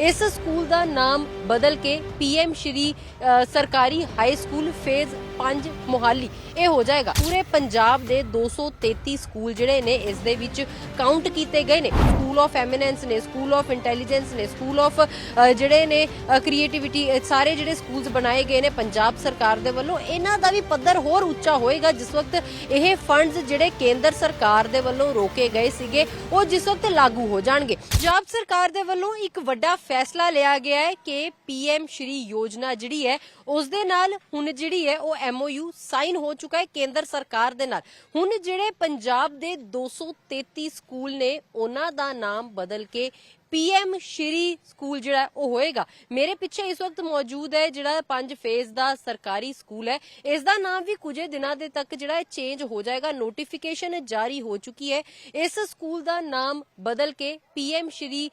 ਇਸ ਸਕੂਲ ਦਾ ਨਾਮ ਬਦਲ ਕੇ ਪੀਐਮ ਸ਼੍ਰੀ ਸਰਕਾਰੀ ਹਾਈ ਸਕੂਲ ਫੇਜ਼ 5 ਮੋਹਾਲੀ। ਇਹ ਹੋ ਜਾਏਗਾ। ਪੂਰੇ ਪੰਜਾਬ ਦੇ 233 ਸਕੂਲ ਜਿਹੜੇ ਨੇ, ਇਸ ਦੇ ਵਿੱਚ ਕਾਊਂਟ ਕੀਤੇ ਗਏ ਨੇ। ਸਕੂਲ ਆਫ ਐਮੀਨੈਂਸ ਨੇ ਸਕੂਲ ਆਫ ਇੰਟੈਲੀਜੈਂਸ ਨੇ ਸਕੂਲ ਆਫ ਜਿਹੜੇ ਨੇ ਕ੍ਰੀਏਟੀਵਿਟੀ ਸਾਰੇ ਜਿਹੜੇ ਸਕੂਲਸ ਬਣਾਏ ਗਏ ਨੇ ਪੰਜਾਬ ਸਰਕਾਰ ਦੇ ਵੱਲੋਂ, ਇਹਨਾਂ ਦਾ ਵੀ ਪੱਧਰ ਹੋਰ ਉੱਚਾ ਹੋਏਗਾ। ਜਿਸ ਵਕਤ ਇਹ ਫੰਡਸ ਜਿਹੜੇ ਕੇਂਦਰ ਸਰਕਾਰ ਦੇ ਵੱਲੋਂ ਰੋਕੇ ਗਏ ਸੀਗੇ, ਉਹ ਜਿਸ ਵਕਤ ਲਾਗੂ ਹੋ ਜਾਣਗੇ। ਪੰਜਾਬ ਸਰਕਾਰ ਦੇ ਵੱਲੋਂ ਇੱਕ ਵੱਡਾ ਫੈਸਲਾ ਲਿਆ ਗਿਆ ਹੈ ਕਿ ਪੀਐਮ ਸ਼੍ਰੀ ਯੋਜਨਾ ਜਿਹੜੀ ਹੈ ਉਸ ਦੇ ਨਾਲ ਹੁਣ ਜਿਹੜੀ ਹੈ ਉਹ ਐਮਓਯੂ ਸਾਈਨ ਹੋ ਚੁੱਕਾ ਹੈ ਕੇਂਦਰ ਸਰਕਾਰ ਦੇ ਨਾਲ। ਹੁਣ ਜਿਹੜੇ ਪੰਜਾਬ ਦੇ 233 ਸਕੂਲ ਨੇ, ਉਹਨਾਂ ਦਾ ਨਾਮ ਬਦਲ ਕੇ ਪੀਐਮ ਸ਼੍ਰੀ ਸਕੂਲ ਜਿਹੜਾ ਉਹ ਹੋਏਗਾ। ਮੇਰੇ ਪਿੱਛੇ ਇਸ ਵਕਤ ਮੌਜੂਦ ਹੈ ਜਿਹੜਾ ਪੰਜ ਫੇਜ਼ ਦਾ ਸਰਕਾਰੀ ਸਕੂਲ ਹੈ। ਇਸ ਦਾ ਨਾਮ ਵੀ ਕੁਝ ਦਿਨਾਂ ਦੇ ਤੱਕ ਜਿਹੜਾ ਹੈ ਚੇਂਜ ਹੋ ਜਾਏਗਾ। ਨੋਟੀਫਿਕੇਸ਼ਨ ਜਾਰੀ ਹੋ ਚੁੱਕੀ ਹੈ। ਇਸ ਸਕੂਲ ਦਾ ਨਾਮ ਬਦਲ ਕੇ ਪੀਐਮ ਸ਼੍ਰੀ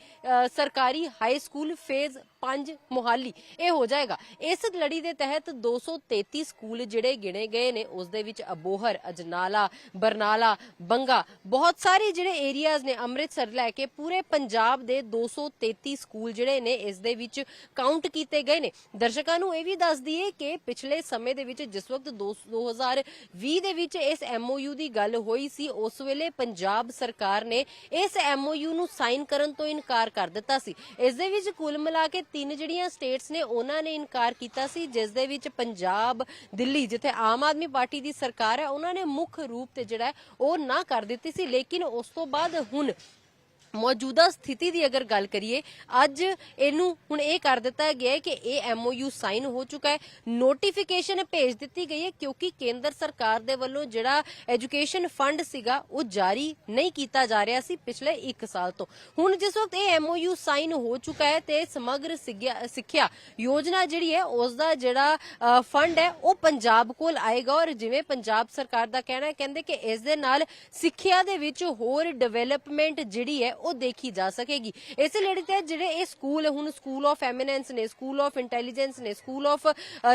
ਸਰਕਾਰੀ ਹਾਈ ਸਕੂਲ ਫੇਜ਼ 5 ਮੋਹਾਲੀ। ਇਹ ਹੋ ਜਾਏਗਾ। ਇਸ ਲੜੀ ਦੇ ਤਹਿਤ 233 ਸਕੂਲ ਜਿਹੜੇ ਗਿਣੇ ਗਏ ਨੇ। ਉਸ ਦੇ ਵਿੱਚ ਅਬੋਹਰ, ਅਜਨਾਲਾ, ਬਰਨਾਲਾ, ਬੰਗਾ, ਬਹੁਤ ਸਾਰੇ ਜਿਹੜੇ ਏਰੀਆਜ਼ ਨੇ ਅੰਮ੍ਰਿਤਸਰ ਲੈ ਕੇ ਪੂਰੇ ਪੰਜਾਬ ਦੇ 233 ਸਕੂਲ ਜਿਹੜੇ ਨੇ, ਇਸ ਦੇ ਵਿੱਚ ਕਾਊਂਟ ਕੀਤੇ ਗਏ ਨੇ। ਦਰਸ਼ਕਾਂ ਨੂੰ ਇਹ ਵੀ ਦੱਸ ਦਈਏ ਕਿ ਪਿਛਲੇ ਸਮੇਂ ਦੇ ਵਿੱਚ, ਜਿਸ ਵਕਤ 2020 ਦੇ ਵਿੱਚ ਇਸ ਐਮਓਯੂ ਦੀ ਗੱਲ ਹੋਈ ਸੀ, ਉਸ ਵੇਲੇ ਪੰਜਾਬ ਸਰਕਾਰ ਨੇ ਇਸ ਐਮਓਯੂ ਨੂੰ ਸਾਈਨ ਕਰਨ ਤੋਂ ਇਨਕਾਰ ਕਰ ਦਿੱਤਾ ਸੀ। ਇਸ ਦੇ ਵਿੱਚ ਕੁੱਲ ਮਿਲਾ ਕੇ ਤਿੰਨ ਜਿਹੜੀਆਂ ਸਟੇਟਸ ਨੇ, ਉਹਨਾਂ ਨੇ ਇਨਕਾਰ ਕੀਤਾ ਸੀ, ਜਿਸ ਦੇ ਵਿੱਚ ਪੰਜਾਬ, ਦਿੱਲੀ, ਜਿੱਥੇ ਆਮ ਆਦਮੀ ਪਾਰਟੀ ਦੀ ਸਰਕਾਰ ਹੈ, ਉਹਨਾਂ ਨੇ ਮੁੱਖ ਰੂਪ ਤੇ ਜਿਹੜਾ ਹੈ, ਉਹ ਨਾ ਕਰ ਦਿੱਤੀ ਸੀ। ਲੇਕਿਨ ਉਸ ਤੋਂ ਬਾਅਦ ਹੁਣ ਮੌਜੂਦਾ ਸਥਿਤੀ ਦੀ ਅਗਰ ਗੱਲ ਕਰੀਏ, ਅੱਜ ਇਹਨੂੰ ਹੁਣ ਇਹ ਕਰ ਦਿੱਤਾ ਗਿਆ ਹੈ ਕਿ ਇਹ ਐਮਓਯੂ ਸਾਈਨ ਹੋ ਚੁੱਕਾ ਹੈ। ਨੋਟੀਫਿਕੇਸ਼ਨ ਭੇਜ ਦਿੱਤੀ ਗਈ ਹੈ ਕਿਉਂਕਿ ਕੇਂਦਰ ਸਰਕਾਰ ਦੇ ਵੱਲੋਂ ਜਿਹੜਾ ਐਜੂਕੇਸ਼ਨ ਫੰਡ ਸੀਗਾ, ਉਹ ਜਾਰੀ ਨਹੀਂ ਕੀਤਾ ਜਾ ਰਿਹਾ ਸੀ ਪਿਛਲੇ 1 ਸਾਲ ਤੋਂ। ਹੁਣ ਜਿਸ ਵਕਤ ਇਹ ਐਮਓਯੂ ਸਾਈਨ ਹੋ ਚੁੱਕਾ ਹੈ ਤੇ ਸਮਗਰ ਸਿੱਖਿਆ- ਯੋਜਨਾ ਜਿਹੜੀ ਹੈ ਉਸ ਦਾ ਜਿਹੜਾ ਫੰਡ ਹੈ, ਉਹ ਪੰਜਾਬ ਕੋਲ ਆਏਗਾ ਔਰ ਜਿਵੇਂ ਪੰਜਾਬ ਸਰਕਾਰ ਦਾ ਕਹਿਣਾ ਹੈ, ਕਹਿੰਦੇ ਕਿ ਇਸ ਦੇ ਨਾਲ ਸਿੱਖਿਆ ਦੇ ਵਿੱਚ ਹੋਰ ਡਿਵੈਲਪਮੈਂਟ ਜਿਹੜੀ ਹੈ ਉਹ ਦੇਖੀ ਜਾ ਸਕੇਗੀ। ਇਸੇ ਲੜੀ ਤੇ ਜਿਹੜੇ ਇਹ ਸਕੂਲ ਹੁਣ ਸਕੂਲ ਆਫ ਐਮੀਨੈਂਸ ਨੇ, ਸਕੂਲ ਆਫ ਇੰਟੈਲੀਜੈਂਸ ਨੇ, ਸਕੂਲ ਆਫ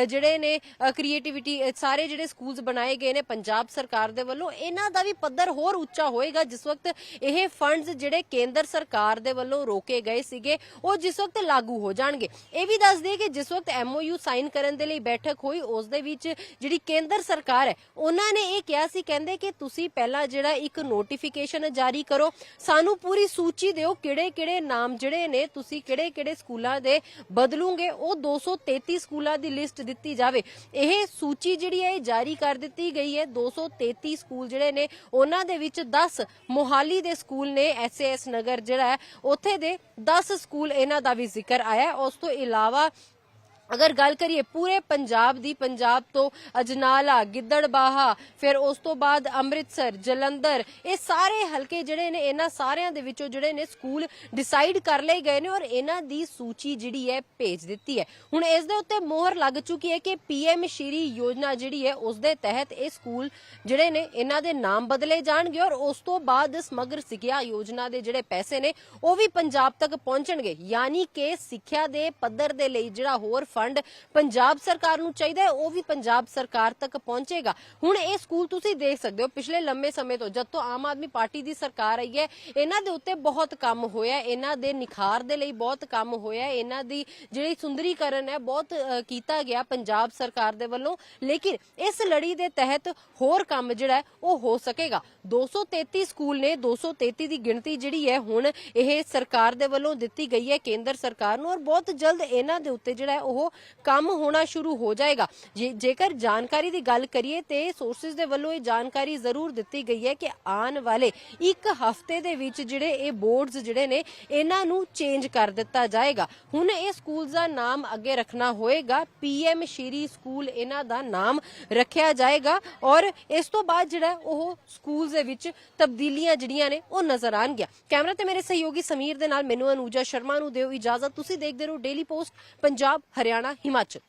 ਜਿਹੜੇ ਨੇ ਕ੍ਰੀਏਟੀਵਿਟੀ ਸਾਰੇ ਜਿਹੜੇ ਸਕੂਲਸ ਬਣਾਏ ਗਏ ਨੇ ਪੰਜਾਬ ਸਰਕਾਰ ਦੇ ਵੱਲੋਂ, ਇਹਨਾਂ ਦਾ ਵੀ ਪੱਧਰ ਹੋਰ ਉੱਚਾ ਹੋਏਗਾ। ਜਿਸ ਵਕਤ ਇਹ ਫੰਡਸ ਜਿਹੜੇ ਕੇਂਦਰ ਸਰਕਾਰ ਦੇ ਵੱਲੋਂ ਰੋਕੇ ਗਏ ਸੀਗੇ, ਉਹ ਜਿਸ ਵਕਤ ਲਾਗੂ ਹੋ ਜਾਣਗੇ। ਇਹ ਵੀ ਦੱਸ ਦਈਏ ਕਿ ਜਿਸ ਵਕਤ ਐਮਓਯੂ ਸਾਈਨ ਕਰਨ ਦੇ ਲਈ ਬੈਠਕ ਹੋਈ, ਉਸ ਦੇ ਵਿੱਚ ਜਿਹੜੀ ਕੇਂਦਰ ਸਰਕਾਰ ਹੈ, ਉਹਨਾਂ ਨੇ ਇਹ ਕਿਹਾ ਸੀ, ਕਹਿੰਦੇ ਕਿ ਤੁਸੀਂ ਪਹਿਲਾਂ ਜਿਹੜਾ ਇੱਕ ਨੋਟੀਫਿਕੇਸ਼ਨ ਜਾਰੀ ਕਰੋ, ਸਾਨੂੰ ਪੂਰੀ ਸੂਚੀ ਦਿਓ ਕਿਹੜੇ ਕਿਹੜੇ ਨਾਮ ਜਿਹੜੇ ਨੇ ਤੁਸੀਂ ਕਿਹੜੇ ਕਿਹੜੇ ਸਕੂਲਾਂ ਦੇ ਬਦਲੂਗੇ, ਉਹ 233 ਸਕੂਲਾਂ ਦੀ ਲਿਸਟ ਦਿੱਤੀ ਜਾਵੇ। ਇਹ ਸੂਚੀ ਜਿਹੜੀ ਹੈ, ਇਹ ਜਾਰੀ ਕਰ ਦਿੱਤੀ ਗਈ ਹੈ। 233 ਸਕੂਲ ਜਿਹੜੇ ਨੇ, ਉਹਨਾਂ ਦੇ ਵਿੱਚ 10 ਮੋਹਾਲੀ ਦੇ ਸਕੂਲ ਨੇ ਐਸਏਐਸ ਨਗਰ ਜਿਹੜਾ ਹੈ, ਉੱਥੇ ਦੇ 10 ਸਕੂਲ ਇਹਨਾਂ ਦਾ ਵੀ ਜ਼ਿਕਰ ਆਇਆ ਉਸ ਤੋਂ ਇਲਾਵਾ ਅਗਰ ਗੱਲ ਕਰੀਏ ਪੂਰੇ ਪੰਜਾਬ ਦੀ, ਪੰਜਾਬ ਤੋਂ ਅਜਨਾਲਾ, ਗਿੱਦੜਬਾਹਾ, ਫਿਰ ਉਸ ਤੋਂ ਬਾਅਦ ਅੰਮ੍ਰਿਤਸਰ, ਜਲੰਧਰ, ਇਹ ਸਾਰੇ ਹਲਕੇ ਜਿਹੜੇ ਨੇ, ਇਹਨਾਂ ਸਾਰਿਆਂ ਦੇ ਵਿੱਚੋਂ ਜਿਹੜੇ ਨੇ ਸਕੂਲ ਡਿਸਾਈਡ ਕਰ ਲਏ ਗਏ ਨੇ ਔਰ ਇਹਨਾਂ ਦੀ ਸੂਚੀ ਜਿਹੜੀ ਹੈ, ਭੇਜ ਦਿੱਤੀ ਹੈ। ਹੁਣ ਇਸ ਦੇ ਉੱਤੇ ਮੋਹਰ ਲੱਗ ਚੁੱਕੀ ਹੈ ਕਿ ਪੀਐਮ ਸ਼੍ਰੀ ਯੋਜਨਾ ਜਿਹੜੀ ਹੈ, ਉਸ ਦੇ ਤਹਿਤ ਇਹ ਸਕੂਲ ਜਿਹੜੇ ਨੇ, ਇਹਨਾਂ ਦੇ ਨਾਮ ਬਦਲੇ ਜਾਣਗੇ ਔਰ ਉਸ ਤੋਂ ਬਾਅਦ ਸਮਗਰ ਸਿੱਖਿਆ ਯੋਜਨਾ ਦੇ ਜਿਹੜੇ ਪੈਸੇ ਨੇ, ਉਹ ਵੀ ਪੰਜਾਬ ਤੱਕ ਪਹੁੰਚਣਗੇ। ਯਾਨੀ ਕਿ ਸਿੱਖਿਆ ਦੇ ਪੱਧਰ ਦੇ ਲਈ ਜਿਹੜਾ ਹੋਰ ਫੰਡ ਪੰਜਾਬ ਸਰਕਾਰ ਨੂੰ ਚਾਹੀਦਾ ਹੈ, ਉਹ ਵੀ ਪੰਜਾਬ ਸਰਕਾਰ ਤੱਕ ਪਹੁੰਚੇਗਾ। ਹੁਣ ਇਹ ਸਕੂਲ ਤੁਸੀਂ ਦੇਖ ਸਕਦੇ ਹੋ, ਪਿਛਲੇ ਲੰਮੇ ਸਮੇਂ ਤੋਂ ਜਦ ਤੋਂ ਆਮ ਆਦਮੀ ਪਾਰਟੀ ਦੀ ਸਰਕਾਰ ਆਈ ਹੈ, ਇਹਨਾਂ ਦੇ ਉੱਤੇ ਬਹੁਤ ਕੰਮ ਹੋਇਆ ਇਹਨਾਂ ਦੇ ਨਿਖਾਰ ਦੇ ਲਈ ਬਹੁਤ ਕੰਮ ਹੋਇਆ ਇਹਨਾਂ ਦੀ ਜਿਹੜੀ ਸੁੰਦਰੀਕਰਨ ਹੈ, ਬਹੁਤ ਕੀਤਾ ਗਿਆ ਪੰਜਾਬ ਸਰਕਾਰ ਦੇ ਵੱਲੋਂ। ਲੇਕਿਨ ਇਸ ਲੜੀ ਦੇ ਤਹਿਤ ਹੋਰ ਕੰਮ ਜਿਹੜਾ ਉਹ ਹੋ ਸਕੇਗਾ। 233 ਸਕੂਲ ਨੇ 233 ਦੀ ਗਿਣਤੀ ਜਿਹੜੀ ਹੈ, ਹੁਣ ਇਹ ਸਰਕਾਰ ਦੇ ਵੱਲੋਂ ਦਿੱਤੀ ਗਈ ਹੈ, ਕੇਂਦਰ ਸਰਕਾਰ ਨੂੰ, ਔਰ ਬਹੁਤ ਜਲਦ ਇਹਨਾਂ ਦੇ ਉੱਤੇ ਜਿਹੜਾ ਉਹ ਕੰਮ ਹੋਣਾ ਸ਼ੁਰੂ ਹੋ ਜਾਏਗਾ। ਜੇਕਰ ਜਾਣਕਾਰੀ ਦੀ ਗੱਲ ਕਰੀਏ ਤੇ ਸੋਰਸਸ ਦੇ ਵੱਲੋਂ ਇਹ ਜਾਣਕਾਰੀ ਜ਼ਰੂਰ ਦਿੱਤੀ ਗਈ ਹੈ ਕਿ ਆਉਣ ਵਾਲੇ ਇੱਕ ਹਫ਼ਤੇ ਦੇ ਵਿੱਚ ਜਿਹੜੇ ਇਹ ਬੋਰਡਸ ਜਿਹੜੇ ਨੇ, ਇਹਨਾਂ ਨੂੰ ਚੇਂਜ ਕਰ ਦਿੱਤਾ ਜਾਏਗਾ। ਹੁਣ ਇਹ ਸਕੂਲਸ ਦਾ ਨਾਮ ਅੱਗੇ ਰੱਖਣਾ ਹੋਏਗਾ। ਪੀਐਮ ਸ਼੍ਰੀ ਸਕੂਲ ਇਹਨਾਂ ਦਾ ਨਾਮ ਰੱਖਿਆ ਜਾਏਗਾ ਔਰ ਇਸ ਤੋਂ ਬਾਅਦ ਜਿਹੜਾ ਉਹ ਸਕੂਲਸ ਦੇ ਵਿੱਚ ਤਬਦੀਲੀਆਂ ਜਿਹੜੀਆਂ ਨੇ, ਉਹ ਨਜ਼ਰ ਆਣ ਆਣਗੀਆਂ ਕੈਮਰਾ ਤੇ ਮੇਰੇ ਸਹਿਯੋਗੀ ਸਮੀਰ ਦੇ ਨਾਲ ਮੈਨੂੰ ਅਨੂਜਾ ਸ਼ਰਮਾ ਨੂੰ ਦਿਓ ਇਜਾਜ਼ਤ। ਤੁਸੀਂ ਦੇਖਦੇ ਰਹੋ ਡੇਲੀ ਪੋਸਟ ਪੰਜਾਬ, ਹਰਿਆਣਾ। हरियाणा हिमाचल